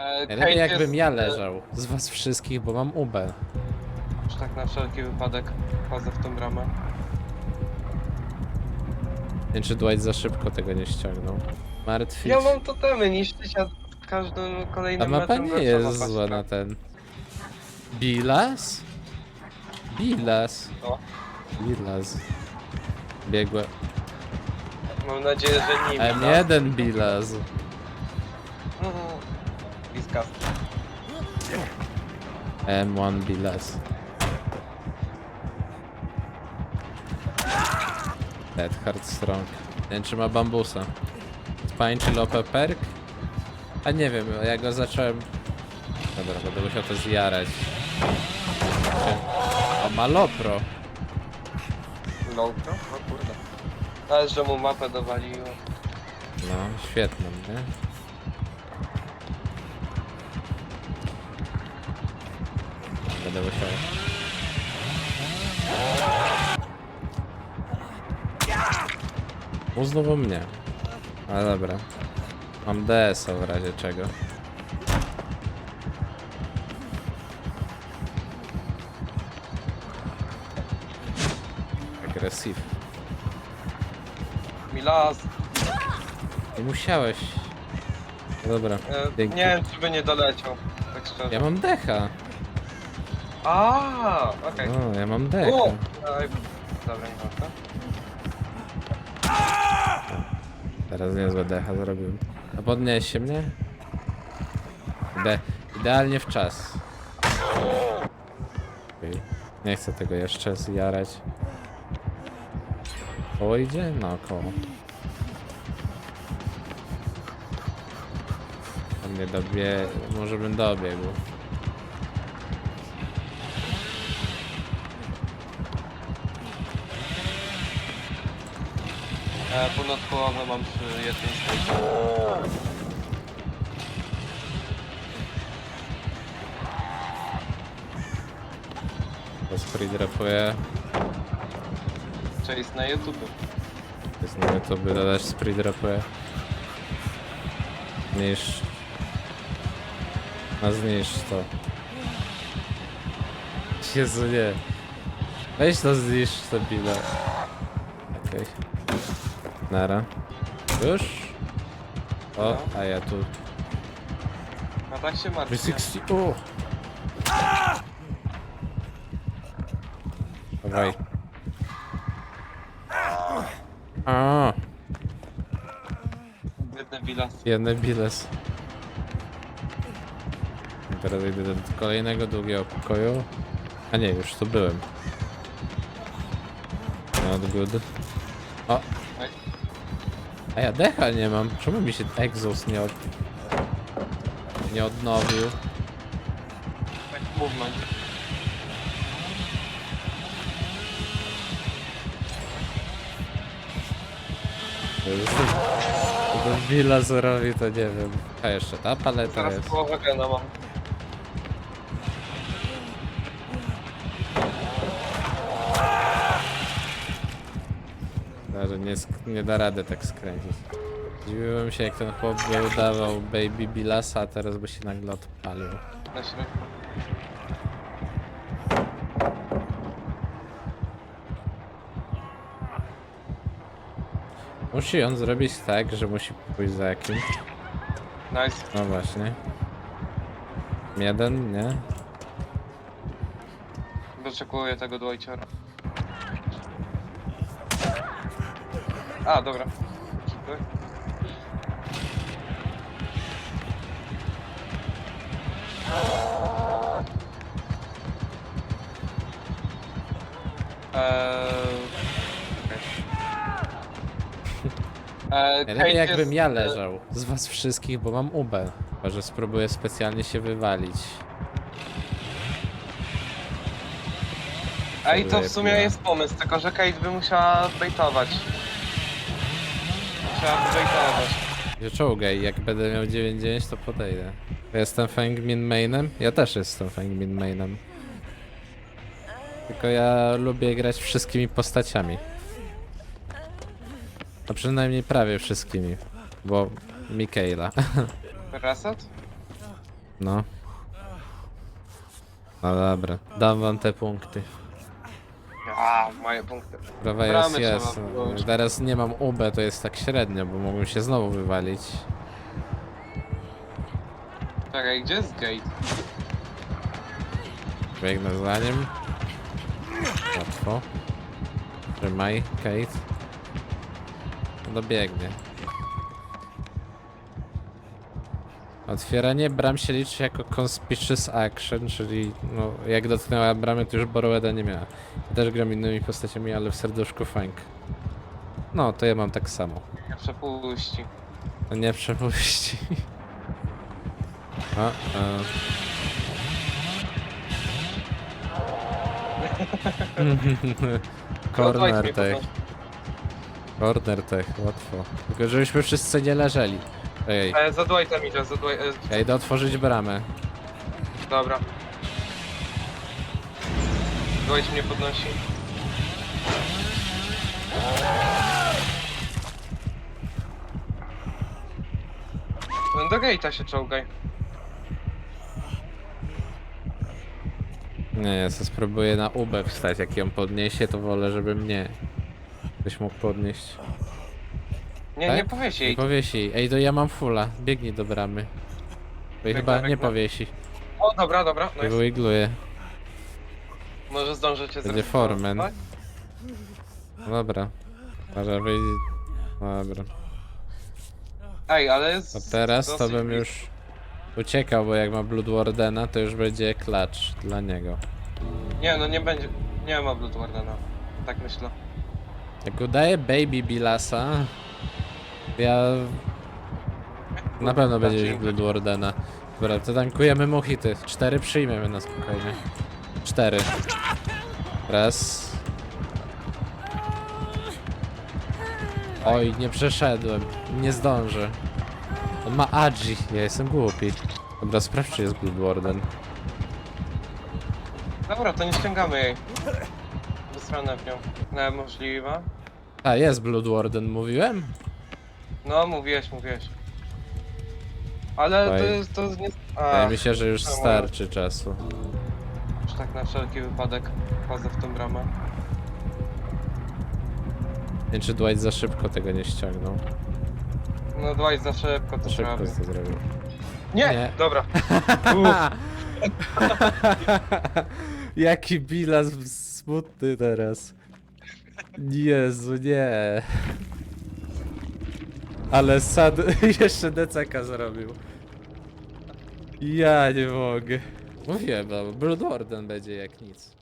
E, Kate jakbym jest, ja e, leżał z was wszystkich, bo mam UB. Już tak na wszelki wypadek wchodzę w tą bramę. Nie wiem, czy Dwight za szybko tego nie ściągnął. Martwić. Ja mam totemy niszczyć, a każdym Ta kolejnym mapa nie gorsza jest mapa zła na ten. Bilas? Bilas. No. Bilas. Biegłe. Mam nadzieję, że nim. M1 Bilas. Disgust. M1 Bilas. Dead Hard Strong. Nie wiem, czy ma bambusa. Spine czy Lope Perk? A nie wiem, ja go zacząłem... Dobra, będę musiał to zjarać. O, ma Lopro. Lowko? No kurde. Ale że mu mapę dowaliło. No, świetną, nie? Będę musiał. U znowu mnie. Ale dobra. Mam DS-a w razie czego. Agresyw. Milas. Nie musiałeś. No Dobra. E, Dzięki. nie wiem, czy by nie doleciał. Tak szczerze. Ja mam decha. A, okej. No, ja mam decha. O! Dobra, nie ma to. Teraz niezłe decha zrobiłem. A podnieście mnie? Ide idealnie w czas. Okej. Nie chcę tego jeszcze zjarać. Koło idzie? No, koło. Tam nie dobie... Może bym dobiegł. E, ponad połowę mam przy jednym. To sprint rapuje. Chase na YouTube. To jest na YouTube, dodać sprint rapuje. Niż... A zniszcz to. Jezu nie. Weź to zniszcz to bile. Okej. Nara. Już? O, a ja tu. A tak się martwię. 360. O! Dawaj. A, Biedny Bilas. jeden biles. Teraz idę do kolejnego długiego pokoju. A nie, już tu byłem. Not good. O, a ja decha nie mam. Czemu mi się exhaust nie, od... nie odnowił? tak movement. To jest- To Villa zrobi, to nie wiem. A jeszcze ta paleta Teraz jest. połowę gena mam. Że nie, nie da rady tak skręcić. Dziwiłem się jak ten chłop by udawał Baby Billasa, a teraz by się nagle odpalił. Musi on zrobić tak, że musi pójść za jakimś. Nice. No właśnie. Jeden, nie? Doczekuję tego Dwightiora. A, dobra. Dziękuję. Eee... Eee, Najlepiej Kate jakbym jest, ja e, leżał z was wszystkich, bo mam UB. Chyba, że spróbuję specjalnie się wywalić. Ej, to w sumie jest pomysł, tylko że Kate by musiała baitować. Musiała baitować. Nie czołgaj, jak będę miał 9-9 to podejdę. Jestem Fangmin mainem? Ja też jestem Fangmin mainem. Tylko ja lubię grać wszystkimi postaciami. No przynajmniej prawie wszystkimi. Bo Mikaela. Reset? No. No dobra, dam wam te punkty. A, moje punkty. Prawa jest, Bramy jest. trzeba wyłączyć. Teraz nie mam UB, to jest tak średnio, bo mogą się znowu wywalić. Czekaj, gdzie jest gate? Biegnę za nim. Łatwo. Trzymaj, Kate. Dobiegnie. Otwieranie bram się liczy jako conspicuous action, czyli no, jak dotknęła bramy, to już Boroweda nie miała. Ja też gram innymi postaciami, ale w serduszku Fank. No, to ja mam tak samo. Nie przepuści. No Nie przepuści. A, a. Corner tech, corner tech, łatwo. Tylko żebyśmy wszyscy nie leżeli. Ej, E, za Dwightem idzie, za Dwight... E, ja idę otworzyć bramę. dobra. Dwight mnie podnosi. No do gate'a się czołgaj. Nie, ja sobie spróbuję na UB wstać. Jak ją podniesie, to wolę, żeby mnie ktoś mógł podnieść. Nie, Tak? nie powiesz Nie powiesi. Ej, to ja mam fulla. Biegnij do bramy. Bo jej Biegnę, chyba nie biegnę. powiesi. O, dobra, dobra. I Nice. wyigluje. Może zdążycie Będzie zrobić. foreman. tak? No Dobra. Może wyjdzie. Dobra. Ej, ale jest... A teraz to dosyć bym blisko. już uciekał, bo jak ma Blood Wardena, to już będzie klacz dla niego. Nie, no nie będzie... Nie ma Blood Wardena. Tak myślę. Jak udaje Baby Bilasa, ja... Na pewno będzie już Blood Wardena. Dobra, to tankujemy mu hity. Cztery przyjmiemy na spokojnie. Cztery. Raz. Oj, nie przeszedłem. Nie zdążę. On ma Agi. Ja jestem głupi. Dobra, sprawdź czy jest Blood Warden. Dobra, to nie ściągamy jej. Wysranę w nią. No, możliwe. A, jest Blood Warden, mówiłem? No, mówiłeś, mówiłeś. Ale to Oj. jest, to nie... A, Wydaje mi się, że już czemu? starczy czasu. już tak na wszelki wypadek wchodzę w tą bramę. Nie wiem, czy Dwight za szybko tego nie ściągnął. No, Dwight za szybko to Za szybko zrobił. to zrobił. Nie! Nie. Dobra. Uff. Jaki bilas smutny teraz. Jezu, nie. Ale sad jeszcze DCK zrobił. Ja nie mogę. Mówiłem, no, Blood Warden będzie jak nic.